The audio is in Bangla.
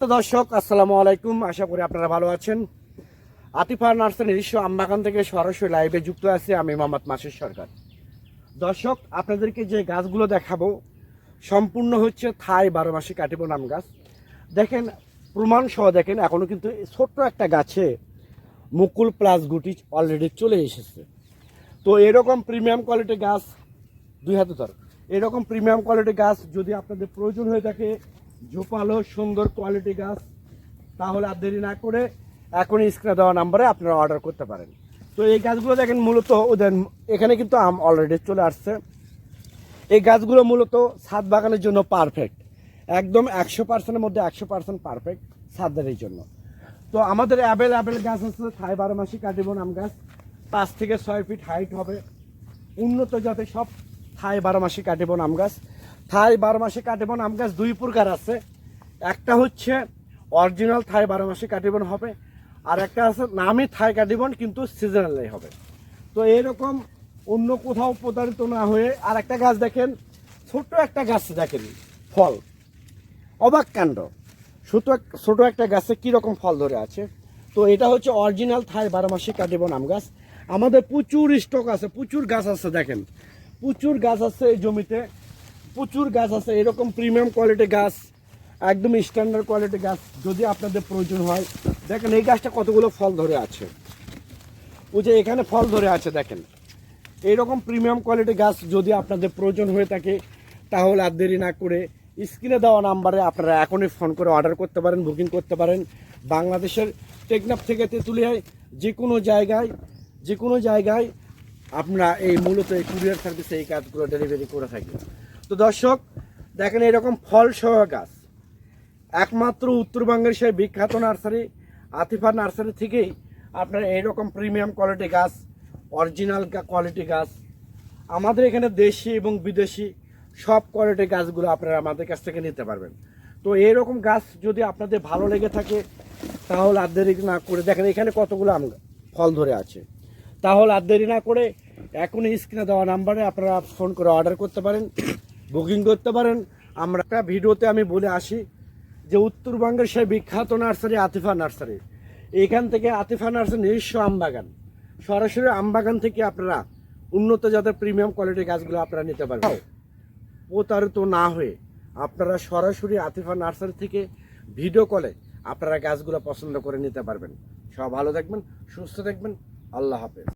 তো দর্শক, আসসালামু আলাইকুম। আশা করি আপনারা ভালো আছেন। আতিফা নার্সারি নিজস্ব আমবাগান থেকে সরাসরি লাইভে যুক্ত আছে আমি মোহাম্মদ মাসুদ সরকার। দর্শক, আপনাদেরকে যে গাছগুলো দেখাবো, সম্পূর্ণ হচ্ছে থাই বারো মাসে কাটিব নাম গাছ। দেখেন প্রমাণ সহ দেখেন এখনও কিন্তু ছোট্ট একটা গাছে মুকুল প্লাস গুটি অলরেডি চলে এসেছে। তো এরকম প্রিমিয়াম কোয়ালিটি গাছ দুই হাতে ধর। এরকম প্রিমিয়াম কোয়ালিটি গাছ যদি আপনাদের প্রয়োজন হয়ে থাকে ঝোপালো, সুন্দর কোয়ালিটি গাছ। তাহলে আর দেরি না করে এখনই স্ক্রিনে দেওয়া নাম্বারে আপনারা অর্ডার করতে পারেন। তো এই গাছগুলো দেখেন মূলত ওদের এখানে কিন্তু আম অলরেডি চলে আসছে। এই গাছগুলো মূলত ছাদ বাগানের জন্য পারফেক্ট একদম একশো পার্সেন্টের মধ্যে একশো পার্সেন্ট পারফেক্ট ছাদের জন্য। তো আমাদের অ্যাভেলেবেল গাছ আছে থাই বারো মাসি কাটিবন আম গাছ। পাঁচ থেকে ছয় ফিট হাইট হবে। উন্নত জাতের সব থাই বারো মাসি কাটিবন আম গাছ। থাই বারো মাসে কাটিবন আম গাছ দুই প্রকার আছে। একটা হচ্ছে অরিজিনাল থাই বারো মাসে কাটিবন হবে, আর একটা আছে নামি থাই কাটিবন কিন্তু সিজনালি হবে। তো এরকম অন্য কোথাও প্রতারিত না হয়ে আর একটা গাছ দেখেন, ছোট্ট একটা গাছ দেখেন, ফল। অবাক কাণ্ড। ছোট ছোট একটা গাছে কীরকম ফল ধরে আছে? তো এটা হচ্ছে অরিজিনাল থাই বারো মাসে কাটিবন আম গাছ। আমাদের প্রচুর স্টক আছে, প্রচুর গাছ আছে দেখেন। প্রচুর গাছ আছে এই জমিতে। প্রচুর গাছ আছে, এরকম প্রিমিয়াম কোয়ালিটি গাছ, একদম স্ট্যান্ডার্ড কোয়ালিটি গাছ যদি আপনাদের প্রয়োজন হয়। দেখেন, এই গাছটা কতগুলো ফল ধরে আছে। ও যে এখানে ফল ধরে আছে, দেখেন। এইরকম প্রিমিয়াম কোয়ালিটি গাছ যদি আপনাদের প্রয়োজন হয়ে থাকে, তাহলে আর দেরি না করে স্ক্রিনে দেওয়া নাম্বারে আপনারা এখনই ফোন করে অর্ডার করতে পারেন বুকিং করতে পারেন। বাংলাদেশের টেকনাফ থেকে তেঁতুলিয়ায় যে কোনো জায়গায় যে কোনো জায়গায় আমরা এই মূলত এই কুরিয়ার সার্ভিসে এই কাজগুলো ডেলিভারি করে থাকি তো দর্শক, দেখেন এরকম ফল সহ গাছ। একমাত্র উত্তরবঙ্গের সেই বিখ্যাত নার্সারি, আতিফা নার্সারি থেকেই আপনারা এইরকম প্রিমিয়াম কোয়ালিটি গাছ, অরিজিনাল কোয়ালিটি গাছ। আমাদের এখানে দেশি এবং বিদেশি সব কোয়ালিটি গাছগুলো আপনারা আমাদের কাছ থেকে নিতে পারবেন। তো এইরকম গাছ যদি আপনাদের ভালো লেগে থাকে, তাহলে আর দেরি না করে, দেখেন এখানে কতগুলো আম ফল ধরে আছে। তাহলে আর দেরি না করে এখনই স্ক্রিনে দেওয়া নাম্বারে আপনারা ফোন করে অর্ডার করতে পারেন। বুকিং করতে পারেন। আমরা একটা ভিডিওতে আমি বলে আসি যে উত্তরবঙ্গের সেই বিখ্যাত নার্সারি আতিফা নার্সারি। এখান থেকে আতিফা নার্সারি নিজস্ব আমবাগান। সরাসরি আমবাগান থেকে আপনারা উন্নত জাতের প্রিমিয়াম কোয়ালিটির গাছগুলো আপনারা নিতে পারবেন। প্রতারিত না হয়ে আপনারা সরাসরি আতিফা নার্সারি থেকে ভিডিও কলে আপনারা গাছগুলো পছন্দ করে নিতে পারবেন। সব ভালো থাকবেন সুস্থ থাকবেন। আল্লাহ হাফেজ।